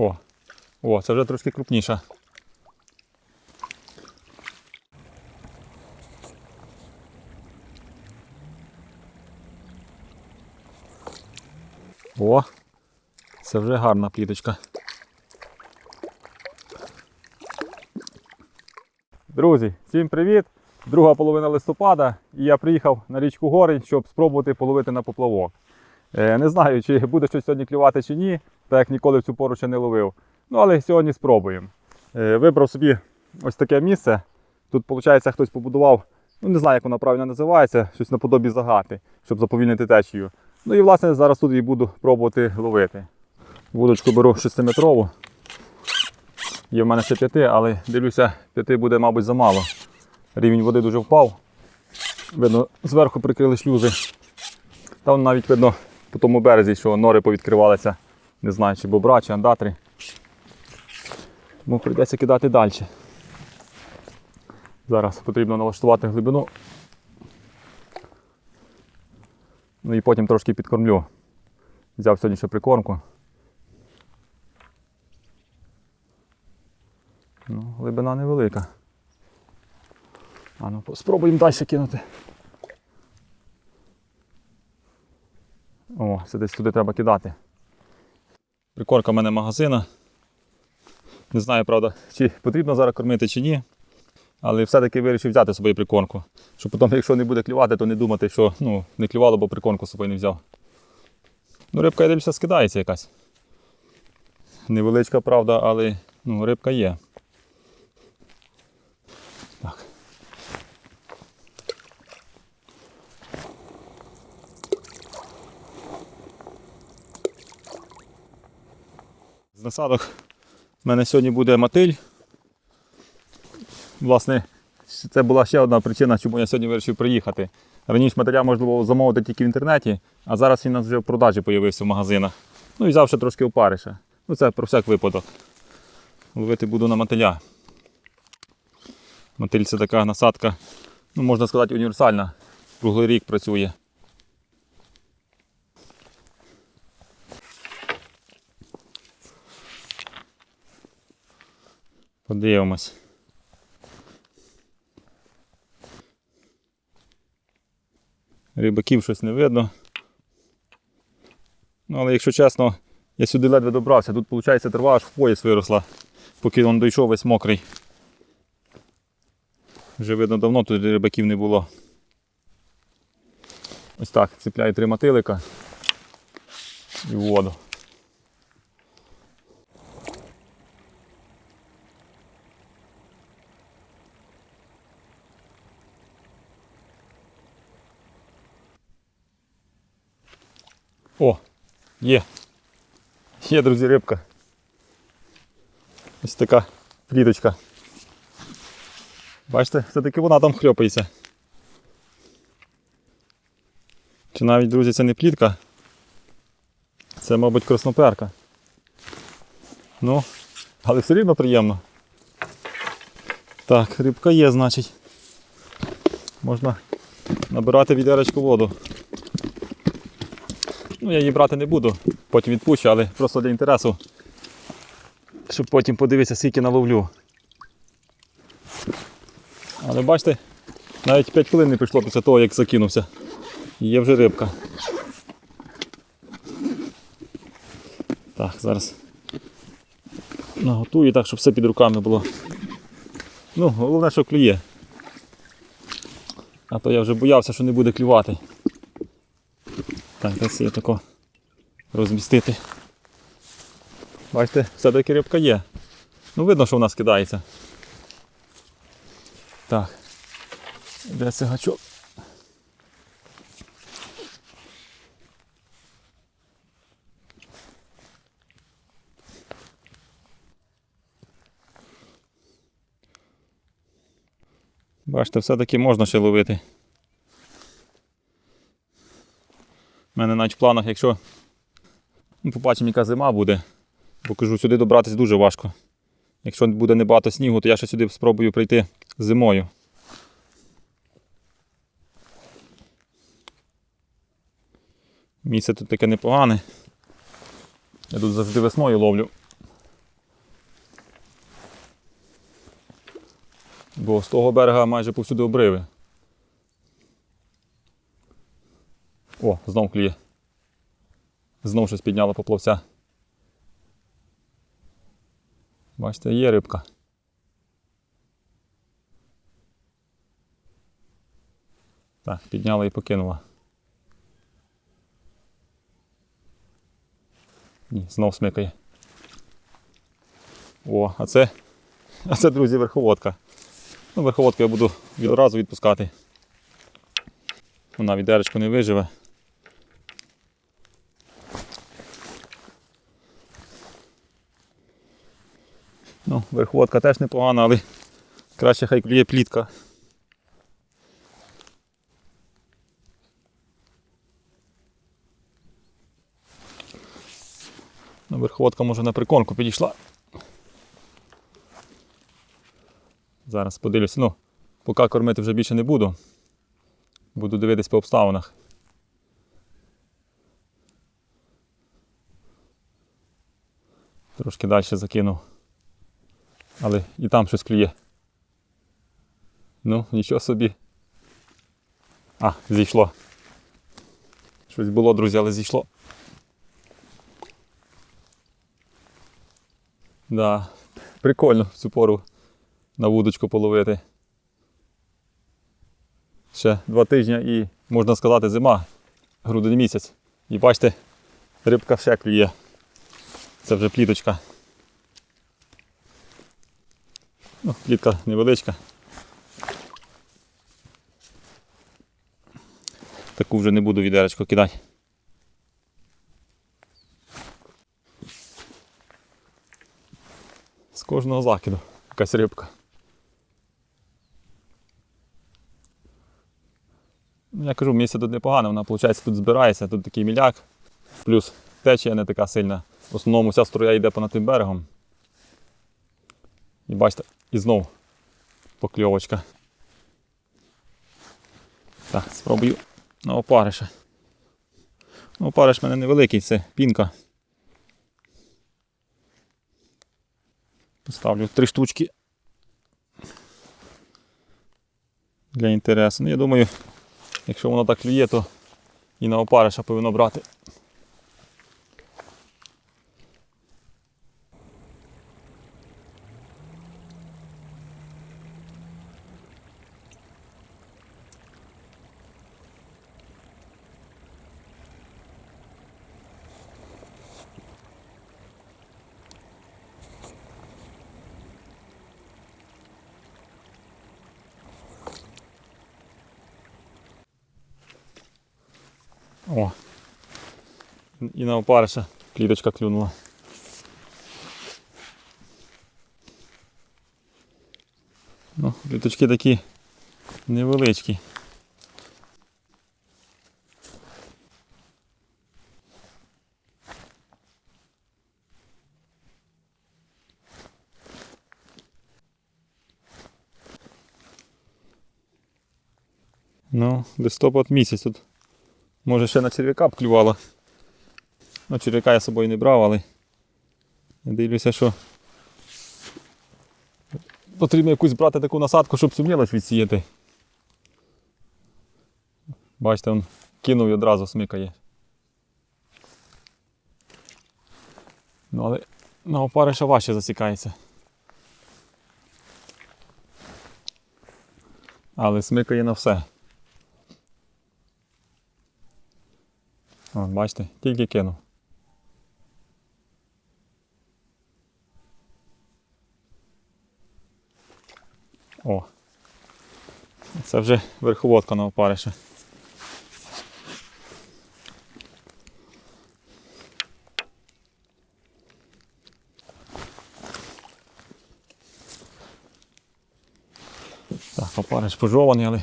О, о, це вже трошки крупніша. О, це вже гарна пліточка. Друзі, всім привіт! Друга половина листопада, і я приїхав на річку Горень, щоб спробувати половити на поплавок. Е, Не знаю, чи буде щось сьогодні клювати чи ні, так як ніколи в цю пору ще не ловив. Ну, але сьогодні спробуємо. Е, Вибрав собі ось таке місце. Тут, виходить, хтось побудував, ну не знаю, як вона правильно називається, щось наподобі загати, щоб заповільнити течію. Ну і власне зараз тут і буду пробувати ловити. Вудочку беру 6-метрову. Є в мене ще 5, але дивлюся, 5 буде, мабуть, замало. Рівень води дуже впав. Видно, зверху прикрили шлюзи. Там навіть видно по тому березі, що нори повідкривалися. Не знаю, чи бобра, чи андатри. Тому прийдеться кидати далі. Зараз потрібно налаштувати глибину. Ну і потім трошки підкормлю. Взяв сьогодні ще прикормку. Ну, глибина невелика. А ну спробуємо далі кинути. О, це десь туди треба кидати. Прикорка в мене магазина. Не знаю, правда, чи потрібно зараз кормити, чи ні. Але все-таки вирішив взяти з собою прикормку. Щоб потім, якщо не буде клювати, то не думати, що ну, не клювало, бо прикормку з собою не взяв. Ну, рибка, я дивлюся, скидається якась. Невеличка, правда, але ну, рибка є. З насадок в мене сьогодні буде мотиль. Власне, це була ще одна причина, чому я сьогодні вирішив приїхати. Раніше матеріал можна було замовити тільки в інтернеті, а зараз він у нас вже в продажі з'явився в магазинах. Ну і взяв трошки опариша. Ну це про всяк випадок. Ловити буду на мотиля. Мотиль це така насадка, ну можна сказати, універсальна. Круглий рік працює. Подивимось. Рибаків щось не видно. Ну, але якщо чесно, я сюди ледве добрався. Тут, виходить, трава аж в пояс виросла, поки він дійшов весь мокрий. Вже видно давно тут рибаків не було. Ось так, цепляю три мотилика і воду. О, є. Є, друзі, рибка. Ось така пліточка. Бачите, все-таки вона там хльопається. Чи навіть, друзі, це не плітка. Це, мабуть, красноперка. Ну, але все рівно приємно. Так, рибка є, значить. Можна набирати відеречку воду. Ну, я її брати не буду, потім відпущу, але просто для інтересу, щоб потім подивитися, скільки наловлю. Але бачите, навіть 5 хвилин не прийшло після того, як закинувся. Є вже рибка. Так, зараз наготую так, щоб все під руками було. Ну, головне, що клює. А то я вже боявся, що не буде клювати. Так, десь я тако розмістити. Бачите, все-таки рибка є. Ну, видно, що вона скидається. Так. Де це гачок? Бачите, все-таки можна ще ловити. У мене навіть в планах, якщо ну, побачимо, яка зима буде, бо кажу, сюди добратися дуже важко. Якщо буде небагато снігу, то я ще сюди спробую прийти зимою. Місце тут таке непогане. Я тут завжди весною ловлю. Бо з того берега майже повсюди обриви. О, знов кліє. Знов щось підняло поплавця. Бачите, є рибка. Так, підняла і покинула. Ні, знов смикає. О, а це, а це, друзі, верховодка. Ну, верховодку я буду відразу відпускати. Вона відеречко не виживе. Ну, верховодка теж непогана, але краще хай клює плітка. Ну, верховодка може на прикормку підійшла. Зараз подивлюся. Ну, поки кормити вже більше не буду. Буду дивитись по обставинах. Трошки далі закинув. Але і там щось клює. Ну, нічого собі. А, зійшло. Щось було, друзі, але зійшло. Да, прикольно в цю пору на вудочку половити. Ще два тижні і, можна сказати, зима, грудень місяць. І бачите, рибка ще клює. Це вже пліточка. Ну, плітка невеличка. Таку вже не буду відеречко кидати. З кожного закиду якась рибка. Ну, Я кажу, місце тут непогано, вона виходить тут збирається, тут такий міляк, плюс течія не така сильна. В основному вся струя йде понад тим берегом. І бачите, і знов покльовочка. Так, спробую на опариша. Ну, опариш в мене невеликий, це пінка. Поставлю три штучки. Для інтересу. Ну, я думаю, якщо воно так клює, то і на опариша повинно брати. О. І на опариша кліточка клюнула. Ну, кліточки такі невеличкі. Ну, листопад місяць тут Може ще на черв'яка б клювало. Ну, черв'яка я з собою не брав, але я дивлюся, що потрібно якусь брати таку насадку, щоб цю відсіяти. Бачите, він кинув і одразу смикає. Ну, але на опариша важче засікається. Але смикає на все. О, бачите, тільки кинув. О. Це вже верховодка на опариша. Так, опариш пожований, але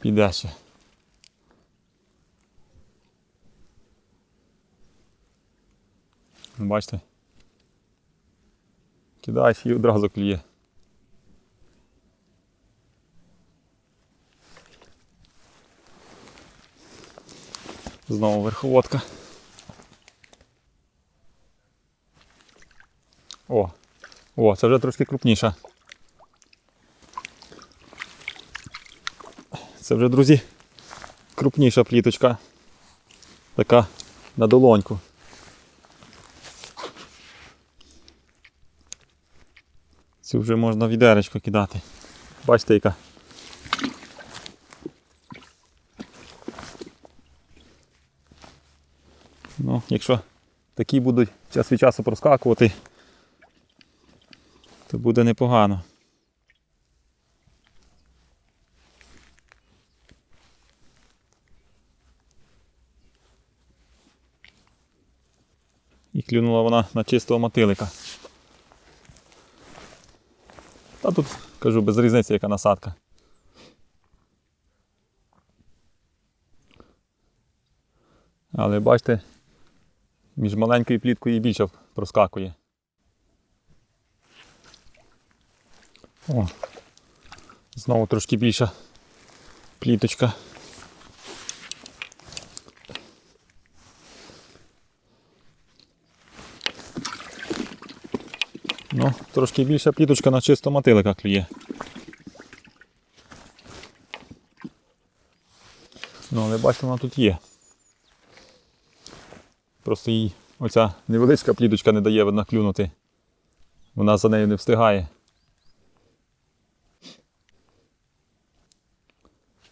піде ще. Ну, бачите? Кидаєш і одразу кліє. Знову верховодка. О, о, це вже трошки крупніша. Це вже, друзі, крупніша пліточка. Така на долоньку. Цю вже можна відеречко кидати. Бачите, яка. Ну, якщо такі будуть час від часу проскакувати, то буде непогано. І клюнула вона на чистого мотилика. Та тут, кажу, без різниці, яка насадка. Але бачите, між маленькою пліткою і більше проскакує. О, знову трошки більша пліточка. Ну, трошки більша пліточка на чисто мотилика клює. Ну, але бачите, вона тут є. Просто їй оця невеличка пліточка не дає видно клюнути. Вона за нею не встигає.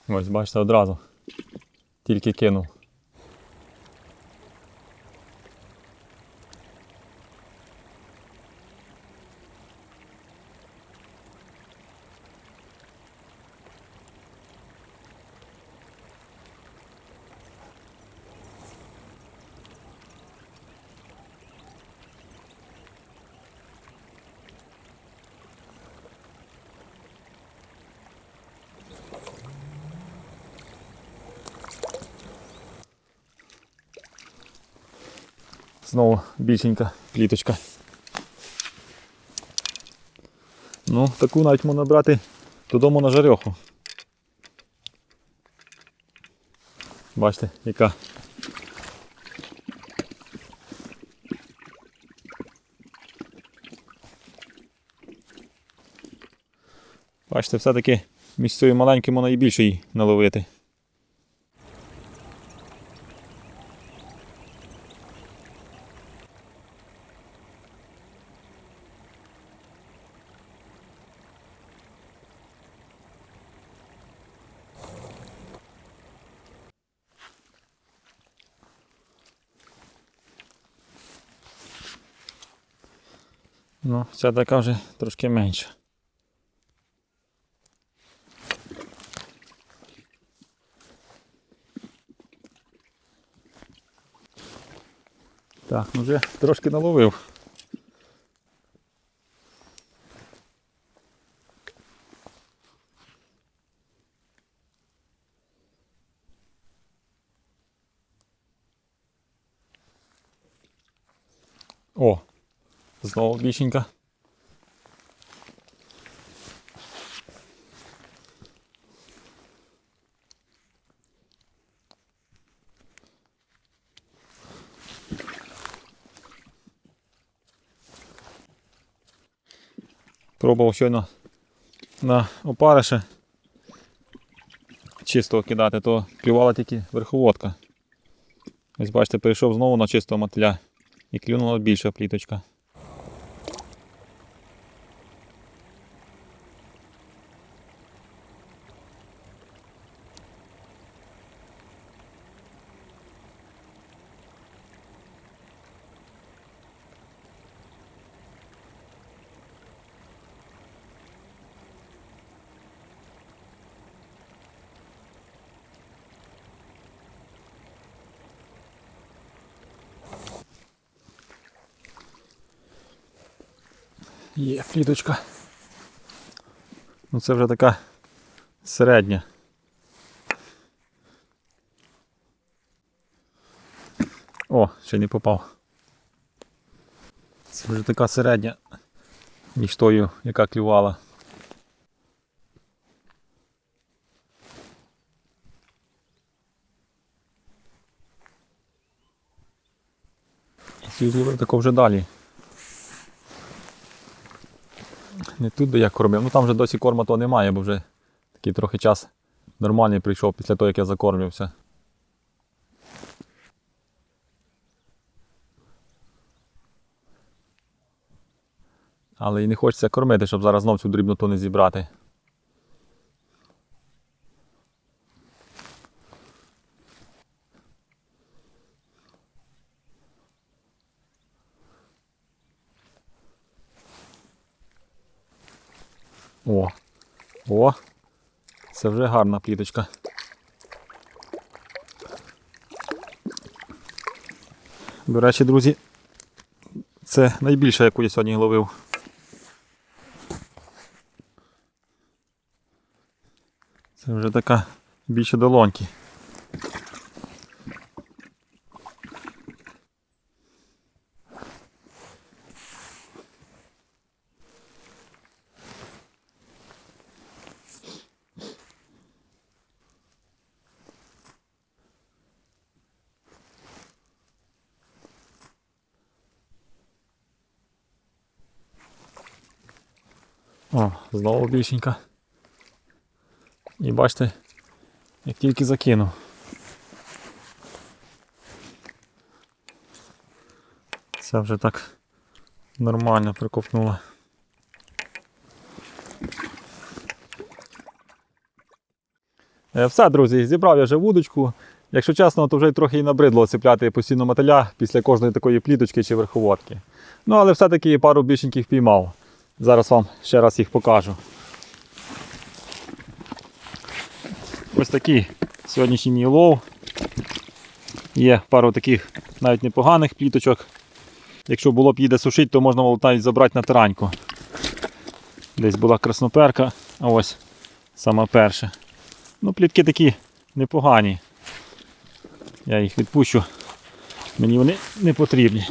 Ось, бачите, одразу. Тільки кинув. Знову більшенька пліточка. Ну, таку навіть можна брати додому на жарьоху. Бачите, яка. Бачите, все-таки між цією маленькою можна і більше її наловити. Ну, ця така вже трошки менша. Так, ну вже трошки наловив. О, знову більшенька. Пробував щойно на опарише чистого кидати, то клювала тільки верховодка. Ось бачите, перейшов знову на чистого мотиля і клюнула більша пліточка. Є пліточка. Ну це вже така середня. О, ще не попав. Це вже така середня, між тою, яка клювала. І цю тако вже далі. Не тут, де я кормив. Ну там вже досі корма то немає, бо вже такий трохи час нормальний прийшов після того, як я закормився. Але і не хочеться кормити, щоб зараз знов цю дрібноту не зібрати. О, о, це вже гарна пліточка. До речі, друзі, це найбільша, яку я сьогодні ловив. Це вже така більше долоньки. О, знову більшенька. І бачите, як тільки закинув. Це вже так нормально приковтнула. Е, Все, друзі, зібрав я вже вудочку. Якщо чесно, то вже трохи і набридло цепляти постійно мотиля після кожної такої пліточки чи верховодки. Ну, але все-таки пару більшеньких піймав. Зараз вам ще раз їх покажу. Ось такий сьогоднішній мій лов. Є пару таких навіть непоганих пліточок. Якщо було б їде сушити, то можна було навіть забрати на тараньку. Десь була красноперка, а ось сама перша. Ну, плітки такі непогані. Я їх відпущу. Мені вони не потрібні.